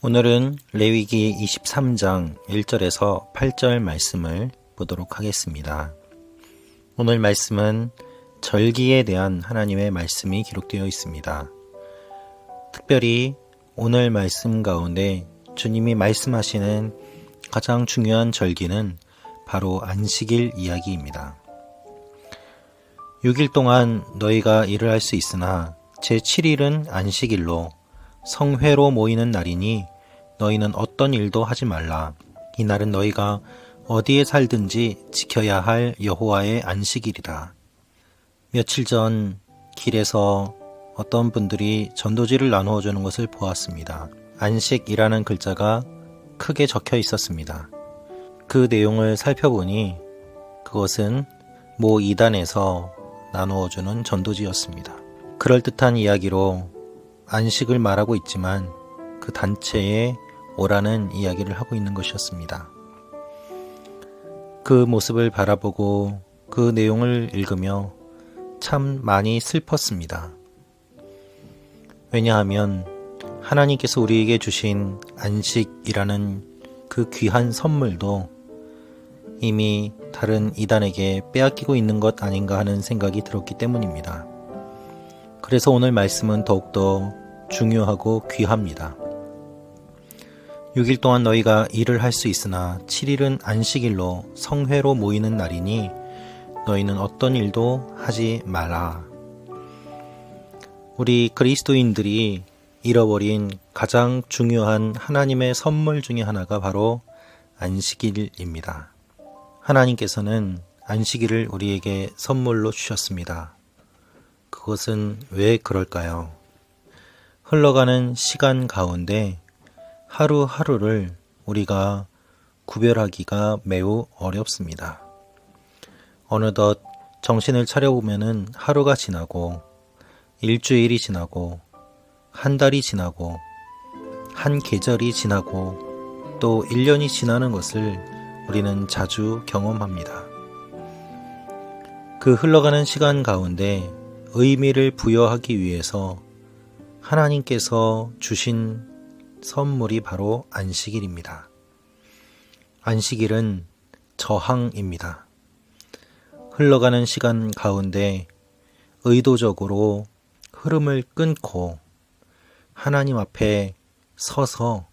오늘은 레위기 23장 1절에서 8절 말씀을 보도록 하겠습니다. 오늘 말씀은 절기에 대한 하나님의 말씀이 기록되어 있습니다. 특별히 오늘 말씀 가운데 주님이 말씀하시는 가장 중요한 절기는 바로 안식일 이야기입니다. 6일 동안 너희가 일을 할 수 있으나 제7일은 안식일로 성회로 모이는 날이니 너희는 어떤 일도 하지 말라. 이 날은 너희가 어디에 살든지 지켜야 할 여호와의 안식일이다. 며칠 전 길에서 어떤 분들이 전도지를 나누어 주는 것을 보았습니다. 안식이라는 글자가 크게 적혀 있었습니다. 그 내용을 살펴보니 그것은 모 이단에서 나누어 주는 전도지였습니다. 그럴듯한 이야기로 안식을 말하고 있지만 그 단체에 오라는 이야기를 하고 있는 것이었습니다. 그 모습을 바라보고 그 내용을 읽으며 참 많이 슬펐습니다. 왜냐하면 하나님께서 우리에게 주신 안식이라는 그 귀한 선물도 이미 다른 이단에게 빼앗기고 있는 것 아닌가 하는 생각이 들었기 때문입니다. 그래서 오늘 말씀은 더욱더 중요하고 귀합니다. 6일 동안 너희가 일을 할 수 있으나 7일은 안식일로 성회로 모이는 날이니 너희는 어떤 일도 하지 말라. 우리 그리스도인들이 잃어버린 가장 중요한 하나님의 선물 중의 하나가 바로 안식일입니다. 하나님께서는 안식일을 우리에게 선물로 주셨습니다. 그것은 왜 그럴까요? 흘러가는 시간 가운데 하루하루를 우리가 구별하기가 매우 어렵습니다. 어느덧 정신을 차려보면은 하루가 지나고 일주일이 지나고 한 달이 지나고 한 계절이 지나고 또 1년이 지나는 것을 우리는 자주 경험합니다. 그 흘러가는 시간 가운데 의미를 부여하기 위해서 하나님께서 주신 선물이 바로 안식일입니다. 안식일은 저항입니다. 흘러가는 시간 가운데 의도적으로 흐름을 끊고 하나님 앞에 서서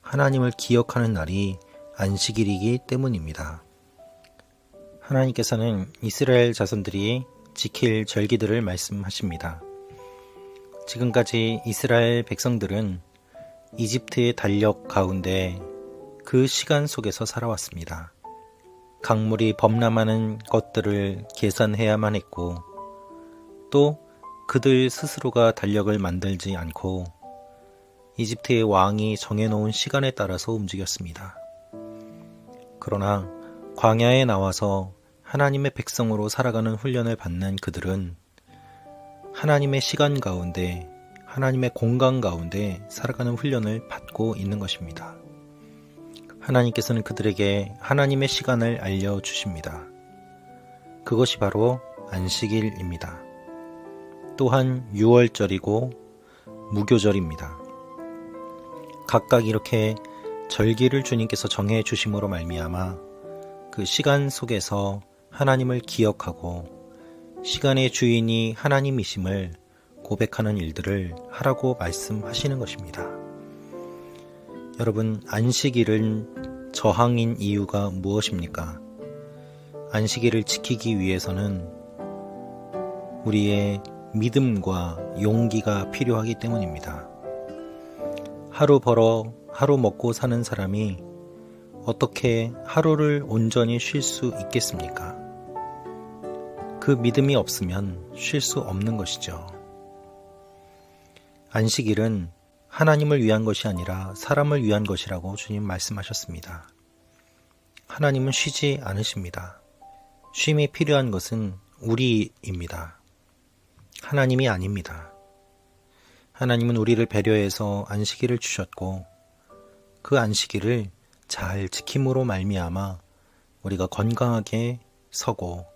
하나님을 기억하는 날이 안식일이기 때문입니다. 하나님께서는 이스라엘 자손들이 지킬 절기들을 말씀하십니다. 지금까지 이스라엘 백성들은 이집트의 달력 가운데 그 시간 속에서 살아왔습니다. 강물이 범람하는 것들을 계산해야만 했고 또 그들 스스로가 달력을 만들지 않고 이집트의 왕이 정해놓은 시간에 따라서 움직였습니다. 그러나 광야에 나와서 하나님의 백성으로 살아가는 훈련을 받는 그들은 하나님의 시간 가운데, 하나님의 공간 가운데 살아가는 훈련을 받고 있는 것입니다. 하나님께서는 그들에게 하나님의 시간을 알려주십니다. 그것이 바로 안식일입니다. 또한 6월절이고 무교절입니다. 각각 이렇게 절기를 주님께서 정해 주심으로 말미암아 그 시간 속에서 하나님을 기억하고 시간의 주인이 하나님이심을 고백하는 일들을 하라고 말씀하시는 것입니다. 여러분, 안식일은 저항인 이유가 무엇입니까? 안식일을 지키기 위해서는 우리의 믿음과 용기가 필요하기 때문입니다. 하루 벌어 하루 먹고 사는 사람이 어떻게 하루를 온전히 쉴 수 있겠습니까? 그 믿음이 없으면 쉴 수 없는 것이죠. 안식일은 하나님을 위한 것이 아니라 사람을 위한 것이라고 주님 말씀하셨습니다. 하나님은 쉬지 않으십니다. 쉼이 필요한 것은 우리입니다. 하나님이 아닙니다. 하나님은 우리를 배려해서 안식일을 주셨고 그 안식일을 잘 지킴으로 말미암아 우리가 건강하게 서고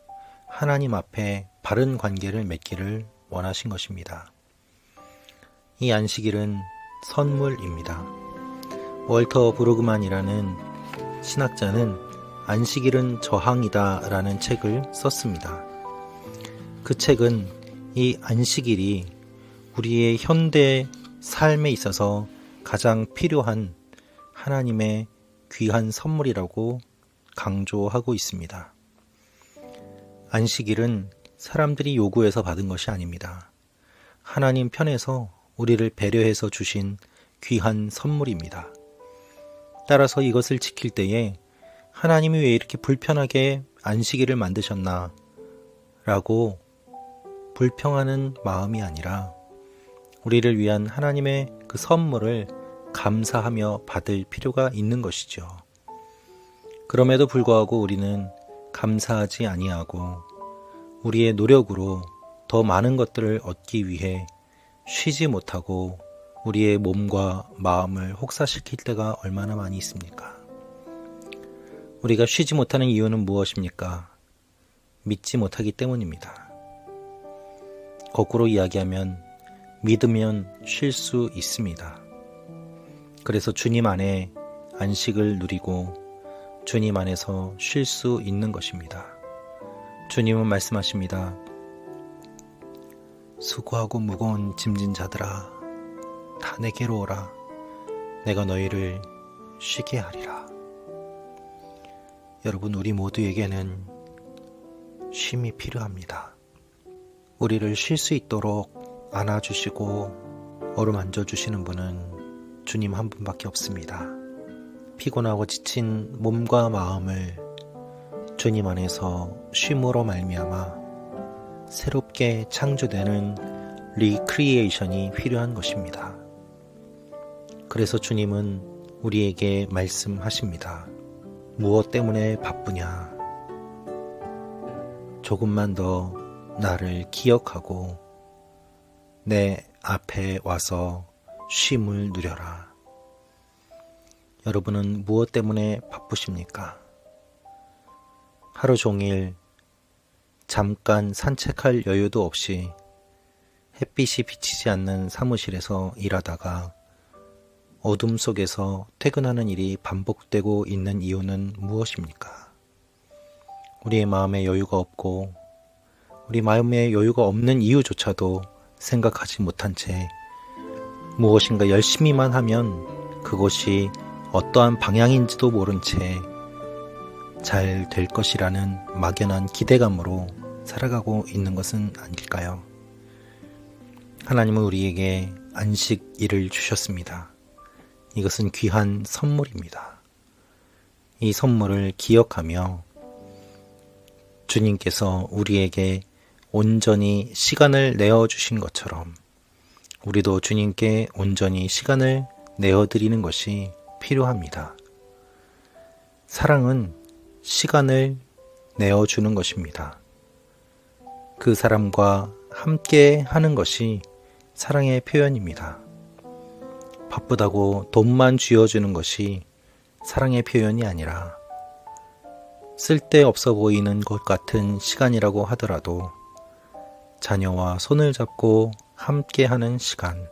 하나님 앞에 바른 관계를 맺기를 원하신 것입니다. 이 안식일은 선물입니다. 월터 브루그만이라는 신학자는 안식일은 저항이다 라는 책을 썼습니다. 그 책은 이 안식일이 우리의 현대 삶에 있어서 가장 필요한 하나님의 귀한 선물이라고 강조하고 있습니다. 안식일은 사람들이 요구해서 받은 것이 아닙니다. 하나님 편에서 우리를 배려해서 주신 귀한 선물입니다. 따라서 이것을 지킬 때에 하나님이 왜 이렇게 불편하게 안식일을 만드셨나 라고 불평하는 마음이 아니라 우리를 위한 하나님의 그 선물을 감사하며 받을 필요가 있는 것이죠. 그럼에도 불구하고 우리는 감사하지 아니하고 우리의 노력으로 더 많은 것들을 얻기 위해 쉬지 못하고 우리의 몸과 마음을 혹사시킬 때가 얼마나 많이 있습니까? 우리가 쉬지 못하는 이유는 무엇입니까? 믿지 못하기 때문입니다. 거꾸로 이야기하면 믿으면 쉴 수 있습니다. 그래서 주님 안에 안식을 누리고 주님 안에서 쉴 수 있는 것입니다. 주님은 말씀하십니다. 수고하고 무거운 짐진 자들아, 다 내게로 오라. 내가 너희를 쉬게 하리라. 여러분, 우리 모두에게는 쉼이 필요합니다. 우리를 쉴 수 있도록 안아주시고 어루만져 주시는 분은 주님 한 분밖에 없습니다. 피곤하고 지친 몸과 마음을 주님 안에서 쉼으로 말미암아 새롭게 창조되는 리크리에이션이 필요한 것입니다. 그래서 주님은 우리에게 말씀하십니다. 무엇 때문에 바쁘냐? 조금만 더 나를 기억하고 내 앞에 와서 쉼을 누려라. 여러분은 무엇 때문에 바쁘십니까? 하루 종일 잠깐 산책할 여유도 없이 햇빛이 비치지 않는 사무실에서 일하다가 어둠 속에서 퇴근하는 일이 반복되고 있는 이유는 무엇입니까? 우리의 마음에 여유가 없고 우리 마음에 여유가 없는 이유조차도 생각하지 못한 채 무엇인가 열심히만 하면 그것이 어떠한 방향인지도 모른 채 잘 될 것이라는 막연한 기대감으로 살아가고 있는 것은 아닐까요? 하나님은 우리에게 안식일을 주셨습니다. 이것은 귀한 선물입니다. 이 선물을 기억하며 주님께서 우리에게 온전히 시간을 내어 주신 것처럼 우리도 주님께 온전히 시간을 내어 드리는 것이 필요합니다. 사랑은 시간을 내어 주는 것입니다. 그 사람과 함께 하는 것이 사랑의 표현입니다. 바쁘다고 돈만 쥐어주는 것이 사랑의 표현이 아니라 쓸데없어 보이는 것 같은 시간이라고 하더라도 자녀와 손을 잡고 함께 하는 시간,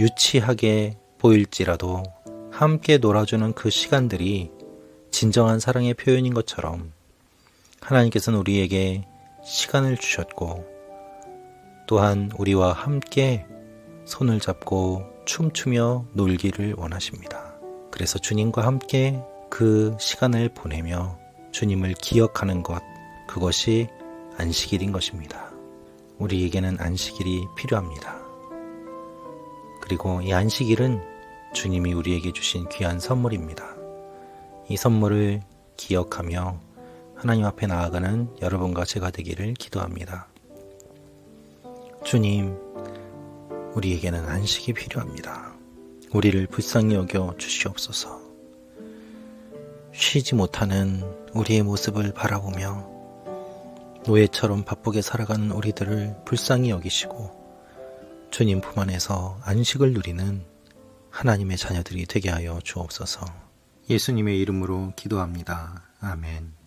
유치하게 보일지라도 함께 놀아주는 그 시간들이 진정한 사랑의 표현인 것처럼 하나님께서는 우리에게 시간을 주셨고 또한 우리와 함께 손을 잡고 춤추며 놀기를 원하십니다. 그래서 주님과 함께 그 시간을 보내며 주님을 기억하는 것, 그것이 안식일인 것입니다. 우리에게는 안식일이 필요합니다. 그리고 이 안식일은 주님이 우리에게 주신 귀한 선물입니다. 이 선물을 기억하며 하나님 앞에 나아가는 여러분과 제가 되기를 기도합니다. 주님, 우리에게는 안식이 필요합니다. 우리를 불쌍히 여겨 주시옵소서. 쉬지 못하는 우리의 모습을 바라보며 노예처럼 바쁘게 살아가는 우리들을 불쌍히 여기시고 주님 품 안에서 안식을 누리는 하나님의 자녀들이 되게 하여 주옵소서. 예수님의 이름으로 기도합니다. 아멘.